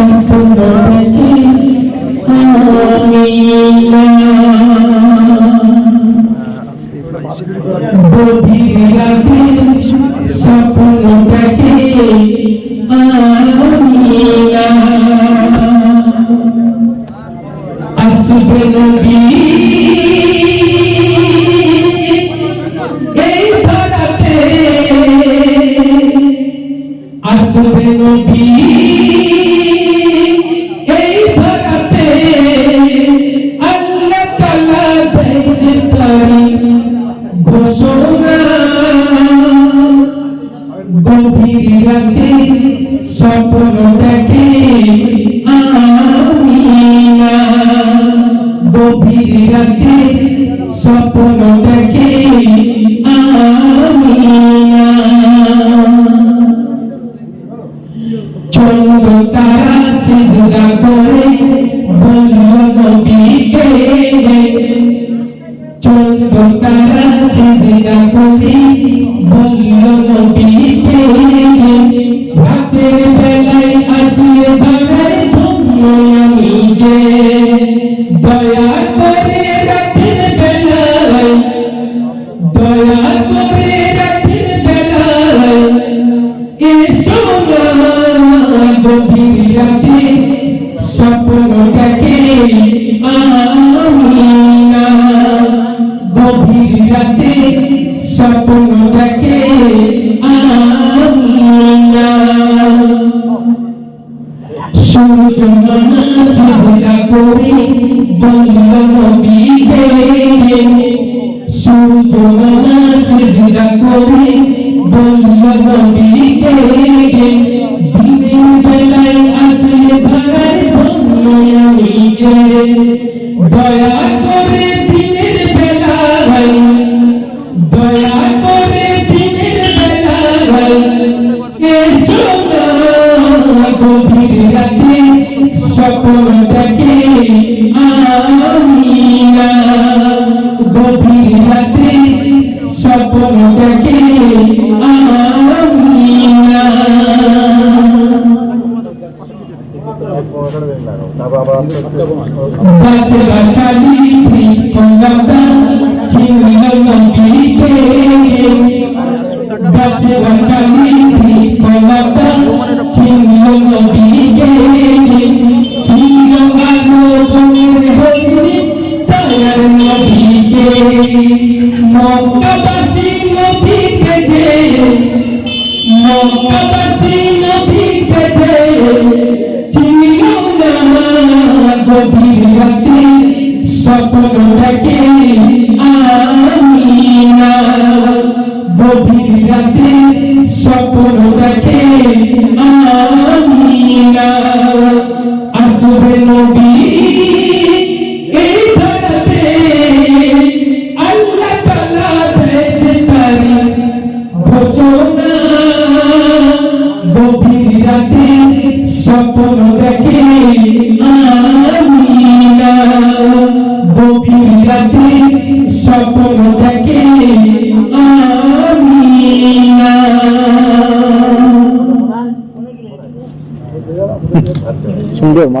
সম্পূর্ণ দেখি আমিনা গভীর রাতে স্বপ্ন দেখে আমিনা গভীর রাতে স্বপ্ন দেখে আমিনা চন্দ্র তারা সিজদা করে বলল নবীকে চন্দ্র তারা সিজদা করে বলল সূর্য মামা সিজদা করে বলল নবীকে সূর্য মামা সিজদা করে বলল দয়া করে গাছ গাছালি রাতে স্বপ্ন দেখে আমিনা। আসবে নবী, এই ধরাতে আল্লাহ তাআলা দেয় তারি ঘোষণা গভীর রাতে স্বপ্ন দেখে আমিনা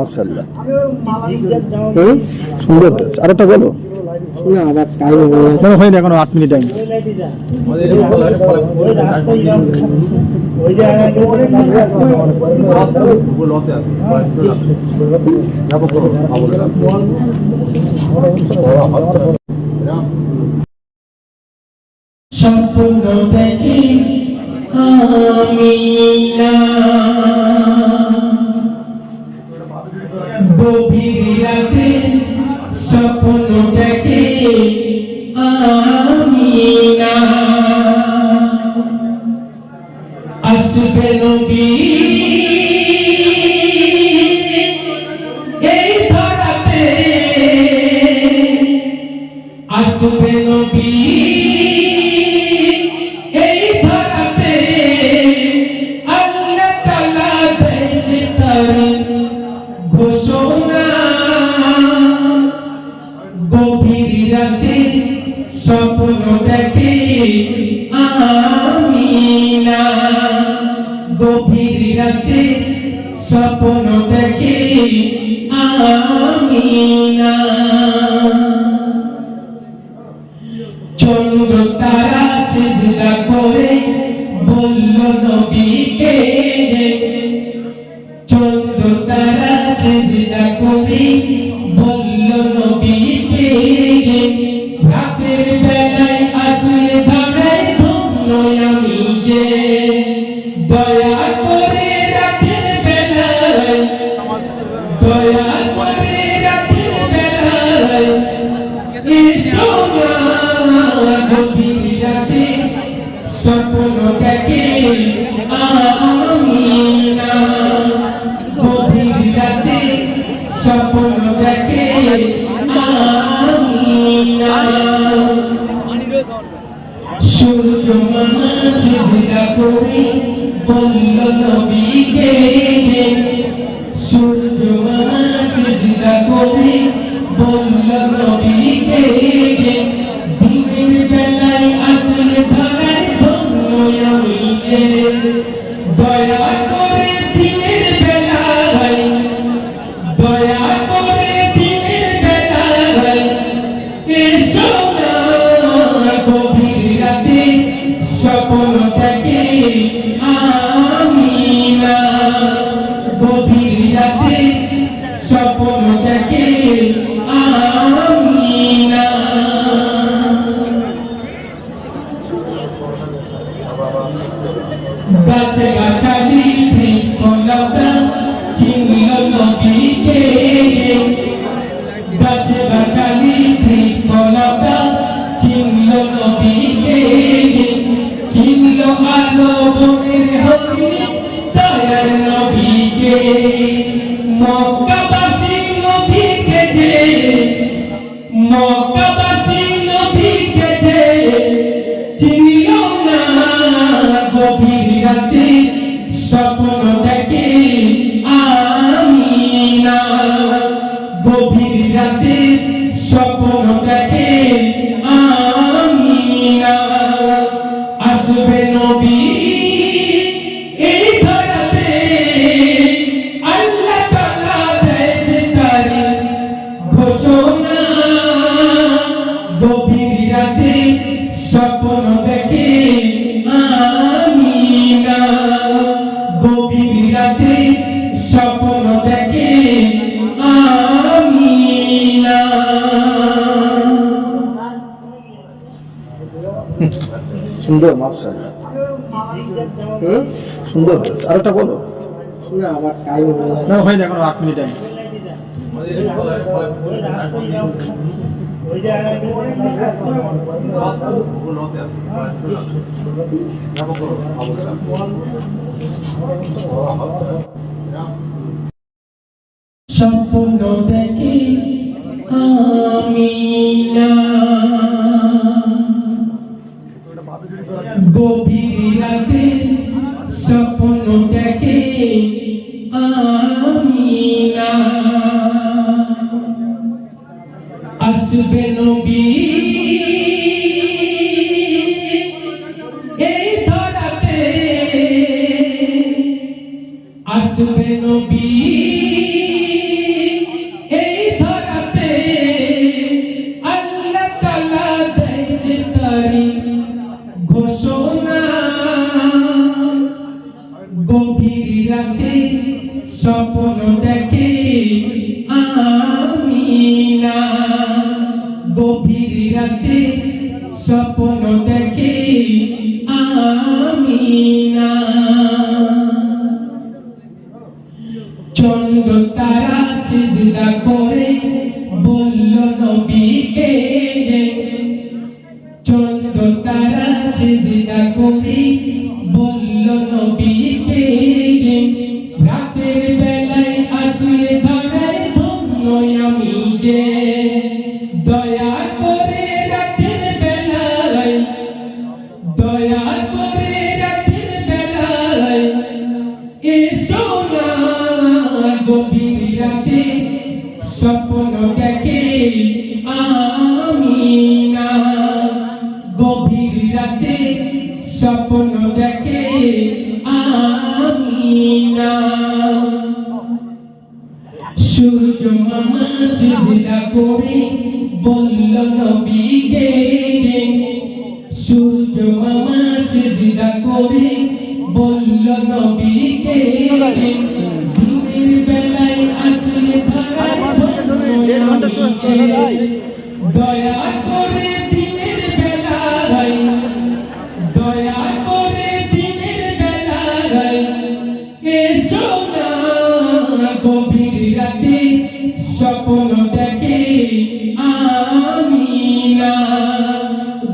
সুন্দর হুম? সুন্দর আরেকটা বলো। না আবার টাইম হয়নি এখনও আট মিনিট টাইম সম্পূর্ণ দেখি আমিনা গভীর আসবে নবী। এই ধরাতে আল্লাহ তাআলা দেয় তার ঘোষণা। গভীর রাতে স্বপ্ন দেখে আমিনা গভীর রাতে স্বপ্ন দেখে আমিনা vezes é por mim. দিকে Obrigado, Senhor. সুন্দর স্বপ্ন দেখে আমি সুন্দর মাস্টার সুন্দর। আরেকটা বলো। না হয় না এখন আট মিনিট সম্পূর্ণ দেখি আমি গভীর রাতে স্বপ্ন দেখে আমি না। আসবে নবী। আমি না স্বপ্ন দেখে আমিনা সূর্য মামা সিজদা করে বলল নবীকে সূর্য মামা সিজদা করে বলল নবীকে দয়া করে দিন স্বপ্ন দেখে আমি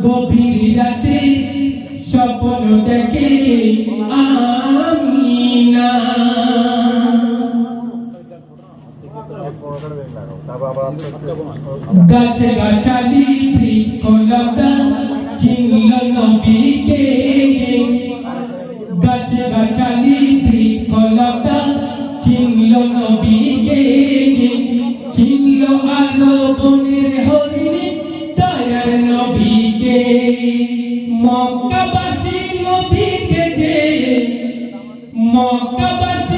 গভীর রাতে স্বপ্ন দেখে আমি গাছে গাছালি বৃক্ষলতা চিনল নবীকে গাছে গাছালি